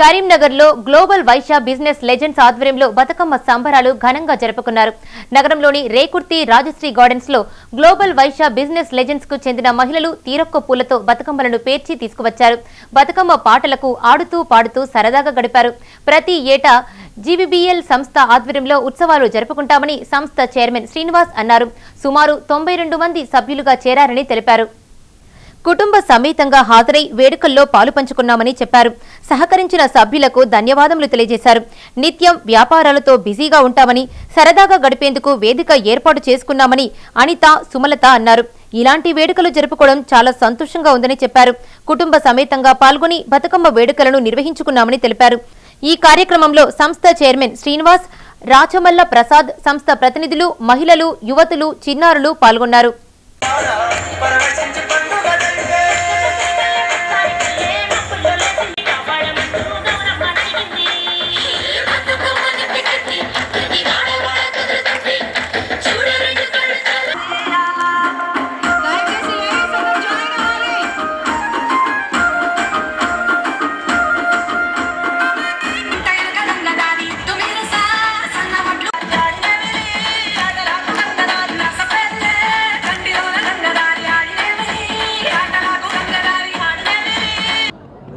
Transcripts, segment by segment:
కరీంనగర్లో global Vaishya business legends ఆధ్వర్యంలో బతుకమ్మ సంబరాలు ఘనంగా జరుపుకున్నారు. నగరంలోని రేకుర్తి రాజశ్రీ గార్డెన్స్లో గ్లోబల్ వైశ్య బిజినెస్ లెజెండ్స్కు చెందిన మహిళలు తీరొక్క పూలతో బతుకమ్మలను పేర్చి తీసుకువచ్చారు. బతుకమ్మ పాటలకు ఆడుతూ పాడుతూ సరదాగా గడిపారు. ప్రతి ఏటా జీవీబీఎల్ సంస్థ ఆధ్వర్యంలో ఉత్సవాలు జరుపుకుంటామని సంస్థ చైర్మన్ శ్రీనివాస్ అన్నారు. సుమారు తొంభై రెండు మంది సభ్యులుగా చేరారని తెలిపారు. కుటుంబ సమేతంగా హాజరై వేడుకల్లో పాలు పంచుకున్నామని చెప్పారు. సహకరించిన సభ్యులకు ధన్యవాదములు తెలియజేశారు. నిత్యం వ్యాపారాలతో బిజీగా ఉంటామని సరదాగా గడిపేందుకు వేదిక ఏర్పాటు చేసుకున్నామని అనిత సుమలత అన్నారు. ఇలాంటి వేడుకలు జరుపుకోవడం చాలా సంతోషంగా ఉందని చెప్పారు. కుటుంబ సమేతంగా పాల్గొని బతుకమ్మ వేడుకలను నిర్వహించుకున్నామని తెలిపారు. ఈ కార్యక్రమంలో సంస్థ చైర్మన్ శ్రీనివాస్ రాచమల్ల ప్రసాద్ సంస్థ ప్రతినిధులు మహిళలు యువతులు చిన్నారులు పాల్గొన్నారు.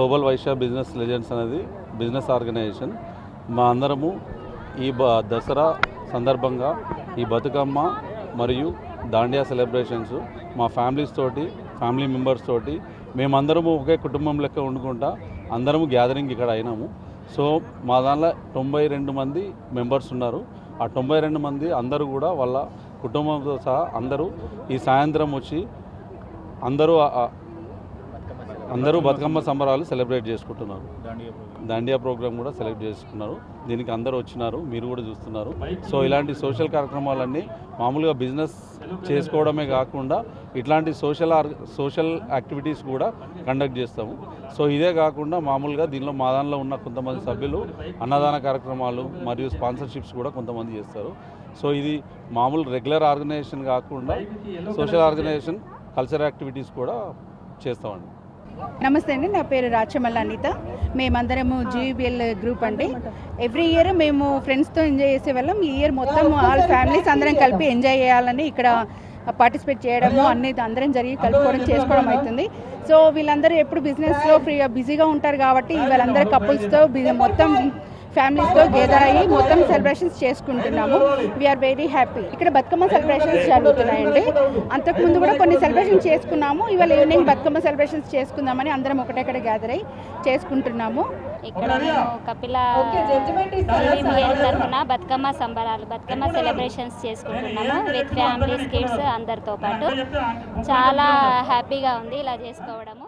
గ్లోబల్ వైశ్య బిజినెస్ లెజెండ్స్ అనేది బిజినెస్ ఆర్గనైజేషన్. మా అందరము ఈ బ దసరా సందర్భంగా ఈ బతుకమ్మ మరియు దాండియా సెలబ్రేషన్స్ మా ఫ్యామిలీస్ తోటి ఫ్యామిలీ మెంబర్స్ తోటి మేమందరము ఒకే కుటుంబం లెక్క వండుకుంటా అందరము గ్యాదరింగ్ ఇక్కడ అయినాము. సో మా దానిలో తొంభై రెండు మంది మెంబర్స్ ఉన్నారు. ఆ తొంభై రెండు మంది అందరూ కూడా వాళ్ళ కుటుంబంతో సహా అందరూ ఈ సాయంత్రం వచ్చి అందరూ అందరూ బతుకమ్మ సంబరాలు సెలబ్రేట్ చేసుకుంటున్నారు. దాండియా ప్రోగ్రామ్ కూడా సెలెక్ట్ చేసుకున్నారు. దీనికి అందరూ వచ్చినారు మీరు కూడా చూస్తున్నారు. సో ఇలాంటి సోషల్ కార్యక్రమాలన్నీ మామూలుగా బిజినెస్ చేసుకోవడమే కాకుండా ఇట్లాంటి సోషల్ సోషల్ యాక్టివిటీస్ కూడా కండక్ట్ చేస్తాము. సో ఇదే కాకుండా మామూలుగా దీనిలో మా దానిలో ఉన్న కొంతమంది సభ్యులు అన్నదాన కార్యక్రమాలు మరియు స్పాన్సర్షిప్స్ కూడా కొంతమంది చేస్తారు. సో ఇది మామూలు రెగ్యులర్ ఆర్గనైజేషన్ కాకుండా సోషల్ ఆర్గనైజేషన్ కల్చర్ యాక్టివిటీస్ కూడా చేస్తామండి. నమస్తే అండి నా పేరు రాచమల్ల అనిత. మేమందరము జీవీబీఎల్ గ్రూప్ అండి. ఎవ్రీ ఇయర్ మేము ఫ్రెండ్స్తో ఎంజాయ్ చేసే వాళ్ళం. ఈ ఇయర్ మొత్తం ఆల్ ఫ్యామిలీస్ అందరం కలిపి ఎంజాయ్ చేయాలని ఇక్కడ పార్టిసిపేట్ చేయడము అన్ని అందరం జరిగి కలుపుకోవడం చేసుకోవడం అవుతుంది. సో వీళ్ళందరూ ఎప్పుడు బిజినెస్లో ఫ్రీగా బిజీగా ఉంటారు కాబట్టి వీళ్ళందరూ కపుల్స్తో మొత్తం ఫ్యామిలీస్తో గేదర్ అయ్యి మొత్తం సెలబ్రేషన్స్ చేసుకుంటున్నాము. వీఆర్ వెరీ హ్యాపీ ఇక్కడ బతుకమ్మ సెలబ్రేషన్స్ జరుగుతున్నాయండి. అంతకుముందు కూడా కొన్ని సెలబ్రేషన్స్ చేసుకున్నాము. ఇవాళ ఈవినింగ్ బతుకమ్మ సెలబ్రేషన్స్ చేసుకుందామని అందరం ఒకటెక్కడ గ్యాదర్ అయ్యి చేసుకుంటున్నాము. ఇక్కడ కపిల తరఫున బతుకమ్మ సంబరాలు బతుకమ్మ సెలబ్రేషన్స్ చేసుకుంటున్నాము. విత్ ఫ్యామిలీస్ కిడ్స్ అందరితో పాటు. చాలా హ్యాపీగా ఉంది ఇలా చేసుకోవడము.